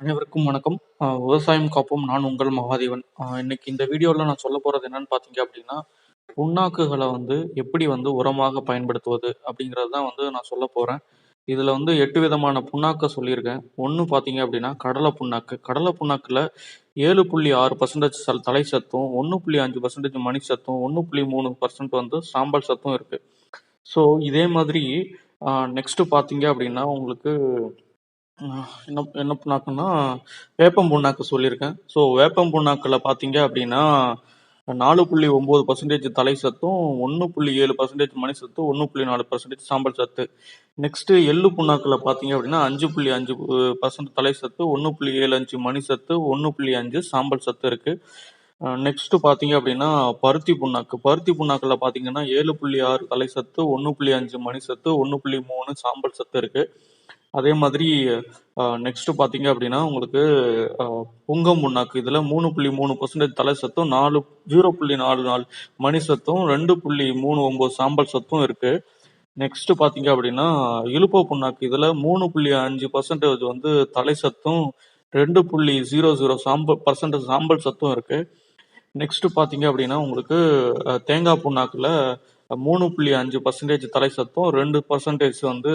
அனைவருக்கும் வணக்கம். விவசாயம் காப்போம். நான் உங்கள் மகாதேவன். இன்னைக்கு இந்த வீடியோவில் நான் சொல்லப் போகிறது என்னன்னு பார்த்தீங்க அப்படின்னா, புண்ணாக்குகளை வந்து எப்படி வந்து உரமாக பயன்படுத்துவது அப்படிங்கிறது தான் வந்து நான் சொல்ல போகிறேன் இதில் வந்து எட்டு விதமான புண்ணாக்கை சொல்லியிருக்கேன். ஒன்று பார்த்தீங்க அப்படின்னா, கடலை புண்ணாக்கு. கடலை புண்ணாக்குல 7.6% சல் தலை சத்தும், 1.5% மணி சத்தும், 1.3% வந்து சாம்பல் சத்தும் இருக்குது ஸோ இதே மாதிரி நெக்ஸ்ட்டு பார்த்தீங்க அப்படின்னா, உங்களுக்கு என்ன என்ன புண்ணாக்குன்னா வேப்பம் புண்ணாக்கு சொல்லியிருக்கேன். ஸோ வேப்பம் புண்ணாக்கில் பார்த்தீங்க அப்படின்னா நாலு புள்ளி ஒம்பது பர்சன்டேஜ் தலை சத்தும் ஒன்று புள்ளி ஏழு பர்சன்டேஜ் மணி சத்து ஒன்று புள்ளி நாலு பர்சன்டேஜ் சாம்பல் சத்து. நெக்ஸ்ட்டு எள்ளு புண்ணாக்கில் பார்த்தீங்க அப்படின்னா அஞ்சு புள்ளி அஞ்சு பர்சன்ட் தலை சத்து ஒன்று புள்ளி ஏழு அஞ்சு மணி சத்து ஒன்று புள்ளி அஞ்சு சாம்பல் சத்து இருக்குது நெக்ஸ்ட்டு பார்த்தீங்க அப்படின்னா பருத்தி புண்ணாக்கு. பருத்தி புண்ணாக்கில் பார்த்தீங்கன்னா ஏழு புள்ளி ஆறு தலை சத்து ஒன்று புள்ளி அஞ்சு மணி சத்து ஒன்று புள்ளி மூணு சாம்பல் சத்து இருக்குது அதே மாதிரி நெக்ஸ்ட் பார்த்தீங்க அப்படின்னா, உங்களுக்கு புங்கம் புண்ணாக்கு. இதுல 3.3% தலை சத்தும், 4 0.44 மணி சத்தும், 2.39 சாம்பல் சத்தும் இருக்கு. நெக்ஸ்ட் பார்த்தீங்க அப்படின்னா, இழுப்ப புண்ணாக்கு. இதுல 3.5% வந்து தலை சத்தும், 2.00 சாம்ப ஜீரோ சாம்பல் சத்தும் இருக்கு. நெக்ஸ்ட் பார்த்தீங்க அப்படின்னா, உங்களுக்கு தேங்காய் புண்ணாக்குல 3.5% தலை சத்தும், ரெண்டு பர்சன்டேஜ் வந்து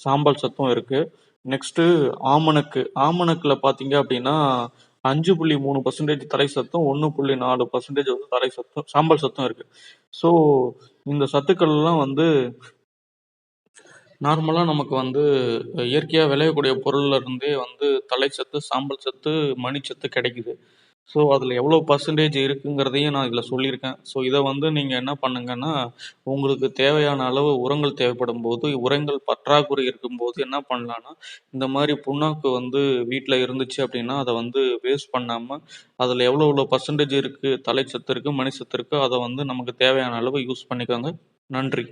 சாம்பல் சத்தும் இருக்கு. நெக்ஸ்ட்டு ஆமணக்கு. ஆமணக்கில் பார்த்தீங்க அப்படின்னா, 5.3% தலை சத்தும், 1.4% வந்து தலை சத்தும் சாம்பல் சத்தும் இருக்கு. ஸோ இந்த சத்துக்கள் எல்லாம் வந்து நார்மலாக நமக்கு வந்து இயற்கையாக விளையக்கூடிய பொருள்ல இருந்தே வந்து தலை சத்து, சாம்பல் சத்து, மணிச்சத்து கிடைக்குது. ஸோ அதில் எவ்வளோ பர்சன்டேஜ் இருக்குங்கிறதையும் நான் இதில் சொல்லியிருக்கேன். ஸோ இதை வந்து நீங்கள் என்ன பண்ணுங்கன்னா, உங்களுக்கு தேவையான அளவு உரங்கள் தேவைப்படும் போது உரங்கள் பற்றாக்குறை இருக்கும்போது என்ன பண்ணலான்னா, இந்த மாதிரி புண்ணாக்கு வந்து வீட்டில் இருந்துச்சு அப்படின்னா, அதை வந்து வேஸ்ட் பண்ணாமல் அதில் எவ்வளோ எவ்வளோ பர்சன்டேஜ் இருக்குது தலை சத்து இருக்கு, மணி சத்து இருக்கு, வந்து நமக்கு தேவையான அளவு யூஸ் பண்ணிக்கோங்க. நன்றி.